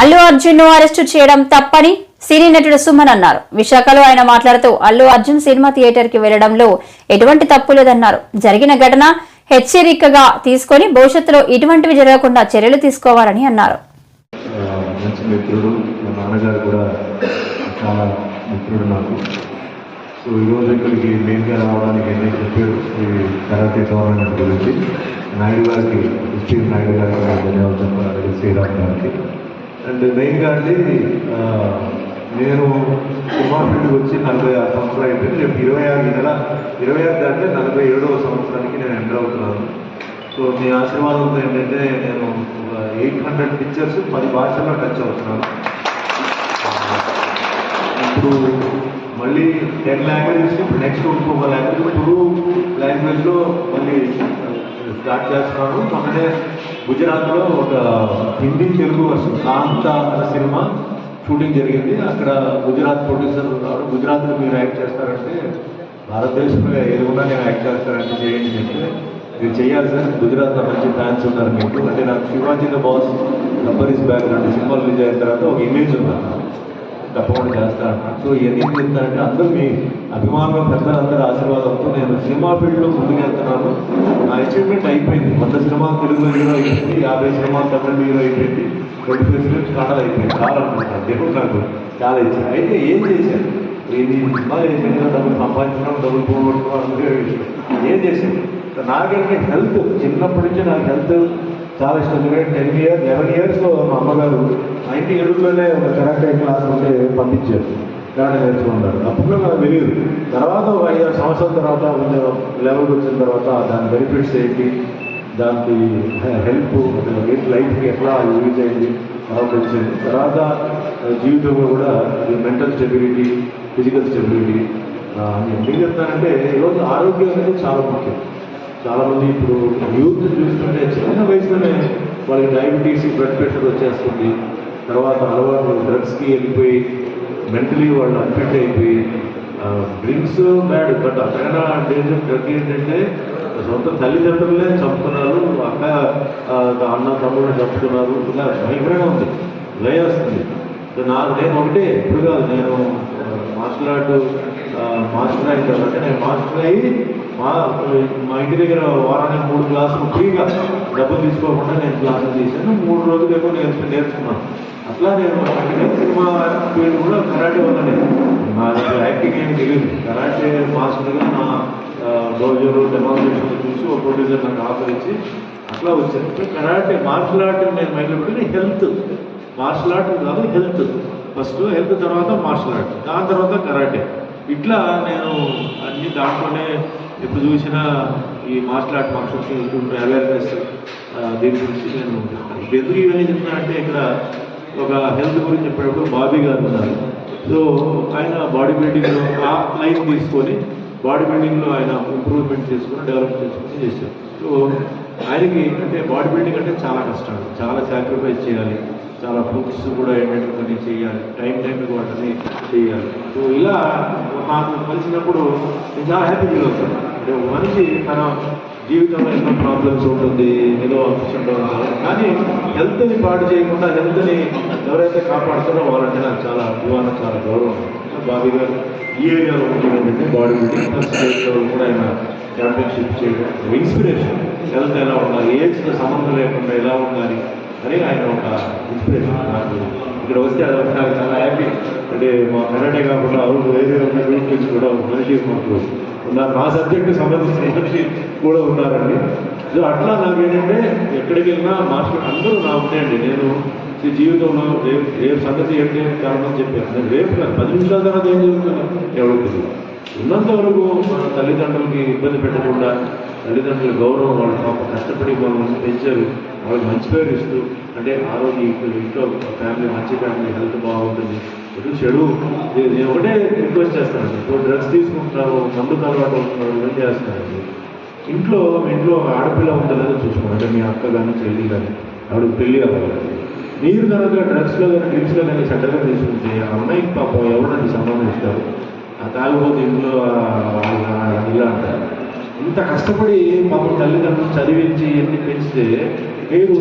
Allu అర్జున్ను arrest చేయడం తప్పని సినీ నటుడు సుమన్ అన్నారు. విశాఖలో ఆయన మాట్లాడుతూ అల్లు అర్జున్ సినిమా థియేటర్కి వెళ్ళడంలో ఎటువంటి తప్పు లేదన్నారు. జరిగిన ఘటన హెచ్చరికగా తీసుకొని భవిష్యత్తులో ఇటువంటివి జరగకుండా చర్యలు తీసుకోవాలని అన్నారు. సో ఈరోజు ఇక్కడికి మెయిన్గా రావడానికి ఏంటంటే చెప్పారు ఈ కరాటే టోర్నమెంట్ గురించి. నాయుడు గారికి స్టీవ్ నాయుడు గారికి ధన్యవాదాలు చెప్పాలి శ్రీరామ్ గారికి అండ్ మెయిన్గా అండి నేను సినిమా వచ్చి నలభై ఆరు సంవత్సరాలు అయిపోయింది రేపు ఇరవై ఆరు నెల ఇరవై ఆరు దాంట్లో నలభై ఏడవ సంవత్సరానికి నేను ఎంటర్ అవుతున్నాను. సో మీ ఆశీర్వాదంతో ఏంటంటే నేను ఎయిట్ హండ్రెడ్ పిక్చర్స్ పది భాషల్లో టచ్ అవుతున్నాను. ఇప్పుడు మళ్ళీ టెన్ లాంగ్వేజెస్ ఇప్పుడు నెక్స్ట్ ఇంకొక లాంగ్వేజ్ టూ లాంగ్వేజ్లో మళ్ళీ స్టార్ట్ చేస్తున్నాను. మొన్ననే గుజరాత్లో ఒక హిందీ తెలుగు వర్షన్ కాంత అనే సినిమా షూటింగ్ జరిగింది. అక్కడ గుజరాత్ ప్రొడ్యూసర్ ఉన్నారు గుజరాత్లో మీరు యాక్ట్ చేస్తారంటే భారతదేశంలో ఏది ఉన్నా నేను యాక్ట్ చేస్తానంటే చేయండి అని చెప్తే మీరు చేయాలి సార్. గుజరాత్లో మంచి ఫ్యాన్స్ ఉన్నారు మీకు. అంటే నాకు Shivaji the boss number is back రెండు సినిమాలు రిలీజ్ అయిన తర్వాత ఒక ఇమేజ్ ఉన్నారు తప్పకుండా చేస్తా సో ఇవన్నీ చెప్తానంటే అందరూ మీ అభిమానుల పెద్దలందరూ ఆశీర్వాదంతో నేను సినిమా ఫీల్డ్లో ముందుకెళ్తున్నాను. నా అచీవ్మెంట్ అయిపోయింది. వంద సినిమాలు తెలుగులో హీరో అయిపోయింది యాభై సినిమాలు తమిళ హీరో అయిపోయింది ట్వంటీ ఫైవ్ ఫిల్మ్స్ కన్నడ అయిపోయింది చాలా దేవుడు నాకు చాలా ఇచ్చింది అయితే ఏం చేశాను ఇది సినిమా చేసాను డబ్బులు సంపాదించడం డబ్బులు పోగొట్టుకోవడం అందుకే విషయం ఏం చేశాను నాకంటే హెల్త్ చిన్నప్పటి నుంచి నాకు హెల్త్ చాలా ఇష్టం. ఎందుకంటే టెన్ ఇయర్స్ లెవెన్ ఇయర్స్ మా అమ్మగారు నైన్టీ ఏడులోనే ఒక కరాటే క్లాస్ ఉంటే పంపించారు. కరాటే నేర్చుకున్నారు అప్పుడు నాకు తెలియదు. తర్వాత ఒక ఐదు ఆరు సంవత్సరాల తర్వాత కొంచెం లెవెల్కి వచ్చిన తర్వాత దాని బెనిఫిట్స్ ఏంటి దానికి హెల్ప్ లైఫ్కి ఎట్లా యూజ్ అయింది తర్వాత వచ్చింది తర్వాత జీవితంలో కూడా మెంటల్ స్టెబిలిటీ ఫిజికల్ స్టెబిలిటీ ఎందుకు చెప్తానంటే ఈరోజు ఆరోగ్యం అనేది చాలా ముఖ్యం. చాలా మంది ఇప్పుడు యూత్ చూస్తుంటే చిన్న వయసులోనే వాళ్ళకి డయాబెటీస్ బ్లడ్ ప్రెషర్ వచ్చేస్తుంది. తర్వాత అలవాటు డ్రగ్స్కి వెళ్ళిపోయి మెంటలీ వాళ్ళు అన్ఫిట్ అయిపోయి డ్రింక్స్ బ్యాడ్ బట్ అక్కడ డేంజర్ డ్రగ్ ఏంటంటే సొంత తల్లిదండ్రులనే చంపుతున్నారు అక్క అన్న తమ్ముడిని చంపుతున్నారు ఇలా భయంకరంగా ఉంది. లయ వస్తుంది. నాకు నేను ఒకటే ఇప్పుడు కాదు నేను మార్షల్ ఆర్ట్ మాస్టర్ అయిన తర్వాత నేను మాస్టర్ అయ్యి మా మా ఇంటి దగ్గర వారానికి మూడు క్లాసులు ఫ్రీగా డబ్బులు తీసుకోకుండా నేను క్లాసులు తీశాను. మూడు రోజులు ఎక్కువ నేర్చు నేర్చుకున్నాను. అట్లా నేను సినిమా ఫీల్డ్ కూడా కరాటే వల్లనే. నా యాక్టింగ్ ఏమి తెలియదు. కరాటే మాస్టర్గా నా డోజోలు డెమాన్స్ట్రేషన్ చూసి ఒక ప్రొడ్యూసర్ నాకు ఆఫర్ ఇచ్చి అట్లా వచ్చాను. కరాటే మార్షల్ ఆర్ట్ నేను మైండ్లో పెట్టి హెల్త్ మార్షల్ ఆర్ట్ కాదు హెల్త్. ఫస్ట్ హెల్త్ తర్వాత మార్షల్ ఆర్ట్. దాని తర్వాత కరాటే. ఇట్లా నేను అన్ని దాంట్లోనే ఎప్పుడు చూసినా ఈ మార్షల్ ఆర్ట్ మార్షల్స్ ఉంటుంటే అవేర్నెస్ దీని గురించి నేను ఎందుకు ఇవన్నీ చెప్తున్నా అంటే ఇక్కడ ఒక హెల్త్ గురించి చెప్పేటప్పుడు బాబీ గారు ఉన్నారు. సో ఆయన బాడీ బిల్డింగ్లో ఆ లైన్ తీసుకొని బాడీ బిల్డింగ్లో ఆయన ఇంప్రూవ్మెంట్ చేసుకుని డెవలప్ చేసుకుని చేశారు. సో ఆయనకి అంటే బాడీ బిల్డింగ్ అంటే చాలా కష్టం. చాలా సాక్రిఫైస్ చేయాలి. చాలా బుక్స్ కూడా ఏంటంటే చేయాలి టైం టైంకి వాటిని చేయాలి. సో ఇలా నాకు కలిసినప్పుడు నేను చాలా హ్యాపీ ఫీల్ అవుతాను. అంటే ఒక మనిషి తన జీవితంలో ఎన్నో ప్రాబ్లమ్స్ ఉంటుంది ఏదో అప్సెట్ కానీ హెల్త్ని పాడు చేయకుండా హెల్త్ని ఎవరైతే కాపాడుతారో వాళ్ళంటే నాకు చాలా అభిమానం చాలా గౌరవం. బాబీ గారు ఈ ఏరియాలో ఉంటుంది బాడీ బిల్డింగ్ స్టేట్లో కూడా ఆయన ఛాంపియన్షిప్ చేయడం ఇన్స్పిరేషన్ హెల్త్ ఎలా ఉండాలి ఏజ్తో సంబంధం లేకుండా ఎలా ఉండాలి అని ఆయన ఒక ఇన్స్పిరేషన్ నాకు ఇక్కడ వస్తే అది నాకు చాలా హ్యాపీ అంటే మా కరాటే కాకుండా అవును వేరే ఉన్న గ్రూప్ నుంచి కూడా మనిషి మాకు ఉన్నారు నా సబ్జెక్టు సంబంధించిన మనిషి కూడా ఉన్నారండి సో అట్లా నాకు ఏంటంటే ఎక్కడికి వెళ్ళినా మాస్టర్ అందరూ నా ఉన్నాయండి నేను జీవితంలో రేపు రేపు సంగతి ఏంటి కారణం చెప్పాను నేను రేపు పది నిమిషాల తర్వాత ఏం జరుగుతుందో ఎవరికి తెలియదు ఉన్నంత వరకు మన తల్లిదండ్రులకి ఇబ్బంది పెట్టకుండా తల్లిదండ్రుల గౌరవం వాళ్ళు పాప కష్టపడి వాళ్ళని పెంచారు. వాళ్ళకి మంచి పేరు ఇస్తూ అంటే ఆ ఇప్పుడు ఇంట్లో ఫ్యామిలీ మంచి ఫ్యామిలీ హెల్త్ బాగుంటుంది. ఎటు చెడు? నేను ఒకటే రిక్వెస్ట్ చేస్తానండి ఇప్పుడు డ్రగ్స్ తీసుకుంటున్నారు మందు అలవాటు అవుతున్నారు ఏం చేస్తున్నారండి ఇంట్లో మీ ఇంట్లో ఆడపిల్ల ఉందో లేదో చూసుకోండి అంటే మీ అక్క కానీ చెల్లి కానీ ఆవిడ పెళ్ళి అవ్వాలి. మీరు కనుక డ్రగ్స్లో కానీ డ్రింక్స్లో కానీ చెడ్డగా తీసుకుంటే ఆ అమ్మాయికి పాపం ఎవరండి సంబంధం కాలిపోతే ఇంట్లో ఆ- అంటారు ఇంత కష్టపడి పాపం తల్లిదండ్రులు చదివించి ఎన్ని పెంచితే మీరు